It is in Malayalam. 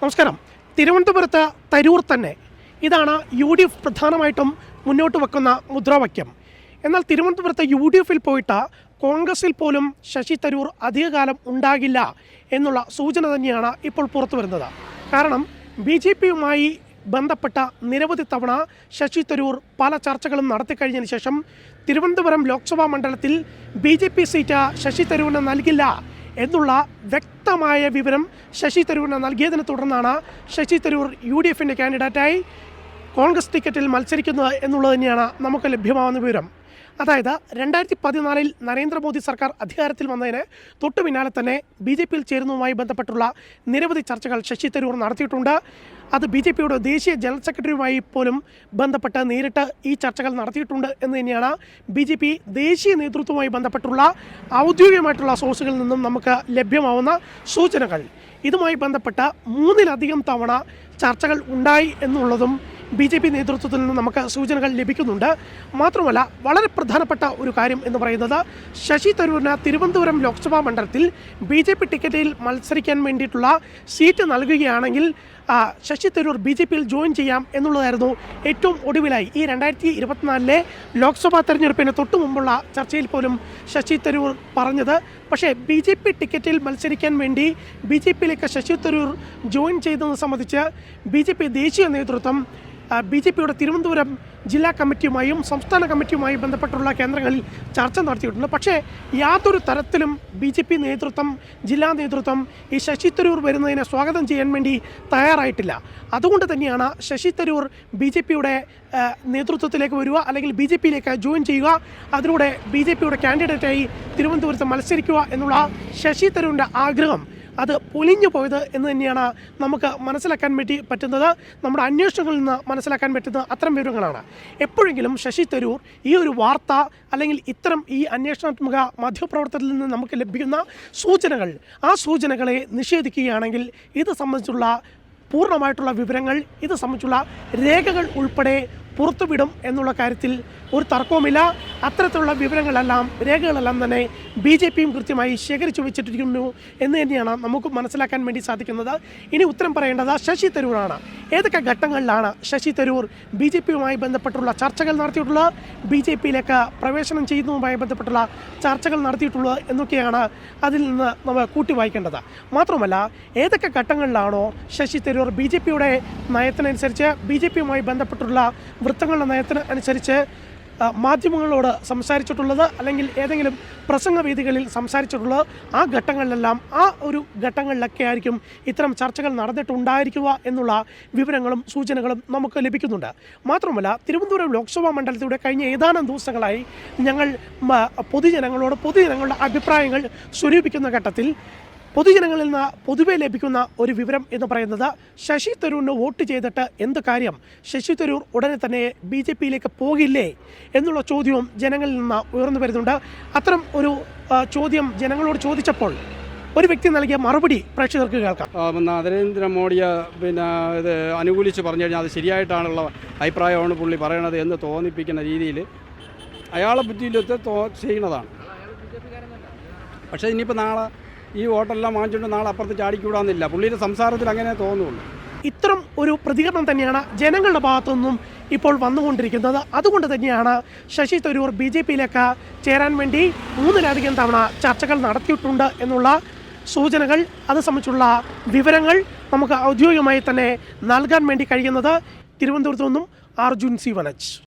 നമസ്കാരം. തിരുവനന്തപുരത്ത് തരൂർ തന്നെ ഇതാണ് യു ഡി എഫ് പ്രധാനമായിട്ടും മുന്നോട്ട് വെക്കുന്ന മുദ്രാവാക്യം. എന്നാൽ തിരുവനന്തപുരത്ത് യു ഡി എഫിൽ പോയിട്ട് കോൺഗ്രസിൽ പോലും ശശി തരൂർ അധികകാലം ഉണ്ടാകില്ല എന്നുള്ള സൂചന തന്നെയാണ് ഇപ്പോൾ പുറത്തു വരുന്നത്. കാരണം ബി ജെ പിയുമായി ബന്ധപ്പെട്ട നിരവധി തവണ ശശി തരൂർ പല ചർച്ചകളും നടത്തിക്കഴിഞ്ഞതിന് ശേഷം തിരുവനന്തപുരം ലോക്സഭാ മണ്ഡലത്തിൽ B J P seat Shashi തരൂരിന് നൽകില്ല. എന്നുള്ള വ്യക്തമായ വിവരം ശശി തരൂരിന് നൽകിയതിനെ തുടർന്നാണ് ശശി തരൂർ യു ഡി എഫിന്റെ കാൻഡിഡേറ്റായി കോൺഗ്രസ് ടിക്കറ്റിൽ മത്സരിക്കുന്നത് എന്നുള്ളത് തന്നെയാണ് നമുക്ക് ലഭ്യമാവുന്ന വിവരം. അതായത് രണ്ടായിരത്തി പതിനാലിൽ നരേന്ദ്രമോദി സർക്കാർ അധികാരത്തിൽ വന്നതിന് തൊട്ടു പിന്നാലെ തന്നെ ബി ജെ പിയിൽ ചേരുന്നതുമായി ബന്ധപ്പെട്ടുള്ള നിരവധി ചർച്ചകൾ ശശി തരൂർ നടത്തിയിട്ടുണ്ട്. അത് ബി ജെ പിയുടെ ദേശീയ ജനറൽ സെക്രട്ടറിയുമായി പോലും ബന്ധപ്പെട്ട് നേരിട്ട് ഈ ചർച്ചകൾ നടത്തിയിട്ടുണ്ട് എന്ന് തന്നെയാണ് ബി ജെ പി ദേശീയ നേതൃത്വവുമായി ബന്ധപ്പെട്ടുള്ള ഔദ്യോഗികമായിട്ടുള്ള സോഴ്സുകളിൽ നിന്നും നമുക്ക് ലഭ്യമാവുന്ന സൂചനകൾ. ഇതുമായി ബന്ധപ്പെട്ട മൂന്നിലധികം തവണ ചർച്ചകൾ ഉണ്ടായി എന്നുള്ളതും ബി ജെ പി നേതൃത്വത്തിൽ നിന്ന് നമുക്ക് സൂചനകൾ ലഭിക്കുന്നുണ്ട്. മാത്രമല്ല വളരെ പ്രധാനപ്പെട്ട ഒരു കാര്യം എന്ന് പറയുന്നത് ശശി തരൂരിന് തിരുവനന്തപുരം ലോക്സഭാ മണ്ഡലത്തിൽ ബി ജെ പി ടിക്കറ്റിൽ മത്സരിക്കാൻ വേണ്ടിയിട്ടുള്ള സീറ്റ് നൽകുകയാണെങ്കിൽ ശശി തരൂർ ബി ജെ പിയിൽ ജോയിൻ ചെയ്യാം എന്നുള്ളതായിരുന്നു ഏറ്റവും ഒടുവിലായി. ഈ രണ്ടായിരത്തി ഇരുപത്തിനാലിലെ ലോക്സഭാ തെരഞ്ഞെടുപ്പിന് തൊട്ടു മുമ്പുള്ള ചർച്ചയിൽ പോലും ശശി തരൂർ പറഞ്ഞത്. പക്ഷേ ബി ജെ പി ടിക്കറ്റിൽ മത്സരിക്കാൻ വേണ്ടി ബി ജെ പിയിലേക്ക് ശശി തരൂർ ജോയിൻ ചെയ്തത് സംബന്ധിച്ച് ബി ജെ പി ദേശീയ നേതൃത്വം ബി ജെ പിയുടെ തിരുവനന്തപുരം ജില്ലാ കമ്മിറ്റിയുമായും സംസ്ഥാന കമ്മിറ്റിയുമായും ബന്ധപ്പെട്ടുള്ള കേന്ദ്രങ്ങളിൽ ചർച്ച നടത്തിയിട്ടുണ്ട്. പക്ഷേ യാതൊരു തരത്തിലും ബി ജെ പി നേതൃത്വം ജില്ലാ നേതൃത്വം ഈ ശശി തരൂർ വരുന്നതിനെ സ്വാഗതം ചെയ്യാൻ വേണ്ടി തയ്യാറായിട്ടില്ല. അതുകൊണ്ട് തന്നെയാണ് ശശി തരൂർ ബി ജെ പിയുടെ നേതൃത്വത്തിലേക്ക് വരിക അല്ലെങ്കിൽ ബി ജെ പിയിലേക്ക് ജോയിൻ ചെയ്യുക അതിലൂടെ ബി ജെ പിയുടെ കാൻഡിഡേറ്റായി തിരുവനന്തപുരത്ത് മത്സരിക്കുക എന്നുള്ള ശശി തരൂരിന്റെ ആഗ്രഹം. അത് പൊലിഞ്ഞു പോയത് എന്ന് തന്നെയാണ് നമുക്ക് മനസ്സിലാക്കാൻ വേണ്ടി പറ്റുന്നത്. നമ്മുടെ അന്വേഷണങ്ങളിൽ നിന്ന് മനസ്സിലാക്കാൻ പറ്റുന്ന അത്തരം വിവരങ്ങളാണ്. എപ്പോഴെങ്കിലും ശശി തരൂർ ഈ ഒരു വാർത്ത അല്ലെങ്കിൽ ഇത്തരം ഈ അന്വേഷണാത്മക മാധ്യമപ്രവർത്തനത്തിൽ നിന്ന് നമുക്ക് ലഭിക്കുന്ന സൂചനകൾ ആ സൂചനകളെ നിഷേധിക്കുകയാണെങ്കിൽ ഇത് സംബന്ധിച്ചുള്ള പൂർണമായിട്ടുള്ള വിവരങ്ങൾ ഇത് സംബന്ധിച്ചുള്ള രേഖകൾ ഉൾപ്പെടെ പുറത്തുവിടും എന്നുള്ള കാര്യത്തിൽ ഒരു തർക്കവുമില്ല. അത്തരത്തിലുള്ള വിവരങ്ങളെല്ലാം രേഖകളെല്ലാം തന്നെ ബി ജെ പിയും കൃത്യമായി ശേഖരിച്ചു വെച്ചിട്ടിരിക്കുന്നു എന്ന് തന്നെയാണ് നമുക്ക് മനസ്സിലാക്കാൻ വേണ്ടി സാധിക്കുന്നത്. ഇനി ഉത്തരം പറയേണ്ടത് ശശി തരൂറാണ് ഏതൊക്കെ ഘട്ടങ്ങളിലാണ് ശശി തരൂർ ബി ജെ പിയുമായി ബന്ധപ്പെട്ടുള്ള ചർച്ചകൾ നടത്തിയിട്ടുള്ളത്? ബി ജെ പിയിലേക്ക് പ്രവേശനം ചെയ്യുന്നതുമായി ബന്ധപ്പെട്ടുള്ള ചർച്ചകൾ നടത്തിയിട്ടുള്ളത് എന്നൊക്കെയാണ് അതിൽ നിന്ന് നമ്മൾ കൂട്ടി വായിക്കേണ്ടത് മാത്രമല്ല ഏതൊക്കെ ഘട്ടങ്ങളിലാണോ ശശി തരൂർ ബി ജെ പിയുടെ നയത്തിനനുസരിച്ച് ബി ജെ പിയുമായി ബന്ധപ്പെട്ടുള്ള വൃത്തങ്ങളുടെ നയത്തിന് അനുസരിച്ച് മാധ്യമങ്ങളോട് സംസാരിച്ചിട്ടുള്ളത് അല്ലെങ്കിൽ ഏതെങ്കിലും പ്രസംഗ വേദികളിൽ സംസാരിച്ചിട്ടുള്ളത് ആ ഘട്ടങ്ങളിലെല്ലാം ആ ഒരു ഘട്ടങ്ങളിലൊക്കെ ആയിരിക്കും ഇത്തരം ചർച്ചകൾ നടന്നിട്ടുണ്ടായിരിക്കുക എന്നുള്ള വിവരങ്ങളും സൂചനകളും നമുക്ക് ലഭിക്കുന്നുണ്ട്. മാത്രമല്ല തിരുവനന്തപുരം ലോക്സഭാ മണ്ഡലത്തിലൂടെ കഴിഞ്ഞ ഏതാനും ദിവസങ്ങളായി ഞങ്ങൾ പൊതുജനങ്ങളോട് പൊതുജനങ്ങളുടെ അഭിപ്രായങ്ങൾ സ്വരൂപിക്കുന്ന ഘട്ടത്തിൽ പൊതുജനങ്ങളിൽ നിന്ന് പൊതുവെ ലഭിക്കുന്ന ഒരു വിവരം എന്ന് പറയുന്നത് ശശി തരൂരിന് വോട്ട് ചെയ്തിട്ട് എന്ത് കാര്യം? ശശി തരൂർ ഉടനെ തന്നെ ബി ജെ പിയിലേക്ക് പോകില്ലേ? എന്നുള്ള ചോദ്യവും ജനങ്ങളിൽ നിന്ന് ഉയർന്നു വരുന്നുണ്ട്. അത്തരം ഒരു ചോദ്യം ജനങ്ങളോട് ചോദിച്ചപ്പോൾ ഒരു വ്യക്തി നൽകിയ മറുപടി പ്രേക്ഷകർക്ക് കേൾക്കാം. നരേന്ദ്ര നരേന്ദ്രമോദിയെ പിന്നെ ഇത് അനുകൂലിച്ച് പറഞ്ഞു കഴിഞ്ഞാൽ അത് ശരിയായിട്ടാണുള്ള അഭിപ്രായമാണ് പുള്ളി പറയണത് എന്ന് തോന്നിപ്പിക്കുന്ന രീതിയിൽ അയാളെ ബുദ്ധിയിലൊത്ത് ചെയ്യുന്നതാണ്. പക്ഷേ ഇനിയിപ്പോൾ നാളെ ഈ വോട്ടെല്ലാം വാങ്ങിച്ചുകൊണ്ട് നാളെ അപ്പുറത്ത് ചാടിക്കൂടാന്നില്ല. പുള്ളിയുടെ സംസാരത്തിൽ അങ്ങനെ തോന്നുള്ളൂ. ഇത്തരം ഒരു പ്രതികരണം തന്നെയാണ് ജനങ്ങളുടെ ഭാഗത്തു നിന്നും ഇപ്പോൾ വന്നുകൊണ്ടിരിക്കുന്നത്. അതുകൊണ്ട് തന്നെയാണ് ശശി തരൂർ ബി ജെ പിയിലേക്ക് ചേരാൻ വേണ്ടി മൂന്നിലധികം തവണ ചർച്ചകൾ നടത്തിയിട്ടുണ്ട് എന്നുള്ള സൂചനകൾ അത് സംബന്ധിച്ചുള്ള വിവരങ്ങൾ നമുക്ക് ഔദ്യോഗികമായി തന്നെ നൽകാൻ വേണ്ടി കഴിയുന്നത് തിരുവനന്തപുരത്തു നിന്നും അർജുൻ സി വനജ്.